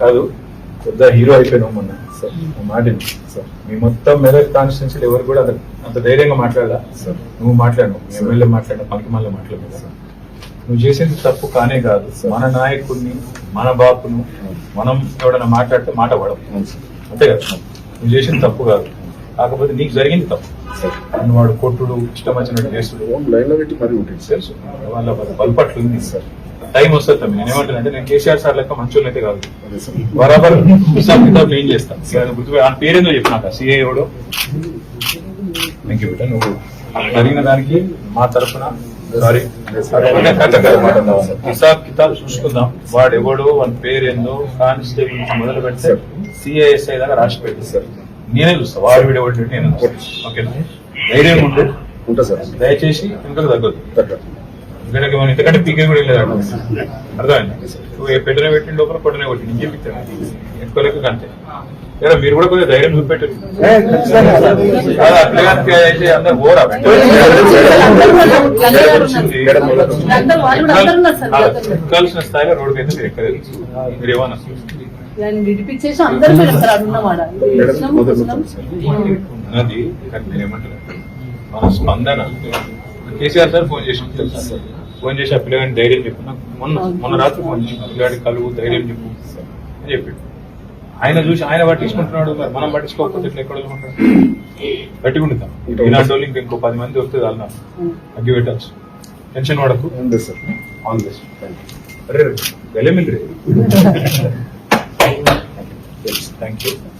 కాదు పెద్ద హీరో అయిపోయినావు మొన్న. సార్ మాట. సార్ మీ మొత్తం మెదక్ కాన్స్టిట్యూన్సీ ఎవరు కూడా అంత అంత ధైర్యంగా మాట్లాడలా? సార్ నువ్వు మాట్లాడినావు మీ ఎమ్మెల్యే మాట్లాడినా పనికి మళ్ళీ మాట్లాడలేదు సార్ నువ్వు చేసేది తప్పు కానే కాదు. మన నాయకుడిని మన బాపును మనం ఎవడైనా మాట్లాడితే మాట పడవు. అంతే కదా. నువ్వు చేసింది తప్పు కాదు. కాకపోతే నీకు జరిగింది తప్పు. నువ్వు వాడు కొట్టుడు ఇష్టం వచ్చినట్టు చేసుడు లైన్లో పెట్టి మరీ ఉంటుంది తెలుసు వాళ్ళ బల్పట్లు ఉంది సార్ టైం వస్తుంది తమ్మి. నేను ఏమంటానంటే నేను కేసీఆర్ సార్ లెక్క మంచోళ్ళు అయితే కాదు. సార్ బరాబర్ హిసాబ్ కితాబ్ క్లీన్ చేస్తాను సార్ గుర్తు ఆ పేరేందో చెప్పినాక సిఏ ఎవడో థ్యాంక్ యూ బిడ్డ నువ్వు జరిగిన దానికి మా తరఫున సారీ హిసాబ్ కితాబ్ చూసుకుందాం. వాడు ఎవడో వాని పేరేందో కానిస్టేబుల్ మొదలు పెడితే సిఐఎస్ఐ దాకా రాసి పెట్టి సార్ నేనే చూస్తా వాడు వీడు ఎవడు నేను ఓకేనా ధైర్యం ఉండు ఉంటా సార్ దయచేసి వెనుకకు తగ్గదు తగ్గదు. ఎందుకంటే మనం ఇంతకంటే పీకే కూడా వెళ్ళలేదు అర్థమైంది నువ్వు ఏ పెట్టిన పెట్టిన లోపల కొట్టనే కొట్టి ఇంకేం పిక్తాను ఎక్కువ అంతే లేదా మీరు కూడా కొంచెం ధైర్యం చూపెట్టారు అట్లే అయితే అందరు పోరా. ఎక్కాల్సిన స్థాయిలో రోడ్డు అయితే మీరు ఎక్కలేదు మీరు ఏమన్నా దాన్ని విడిపించేసి అందరూ మన స్పందన కేసీఆర్ సార్ ఫోన్ చేసి తెలుసా ఫోన్ చేసి ఆ పిల్లగాని ధైర్యం చెప్పు. మొన్న మొన్న రాత్రి ఫోన్ చేసి పిల్లగాడి కలువు ధైర్యం చెప్పు అని చెప్పాడు. ఆయన చూసి ఆయన పట్టించుకుంటున్నాడు మరి మనం పట్టించుకోకపోతే ఇట్లా ఎక్కడ గట్టిగుంటుందాం ఇలాంటి వాళ్ళు ఇంకా ఇంకో పది మంది వస్తే చాలా అగ్గి పెట్టచ్చు టెన్షన్ పడకు. ఆన్ దిస్ అరే గెలమిల్ రే థ్యాంక్ యూ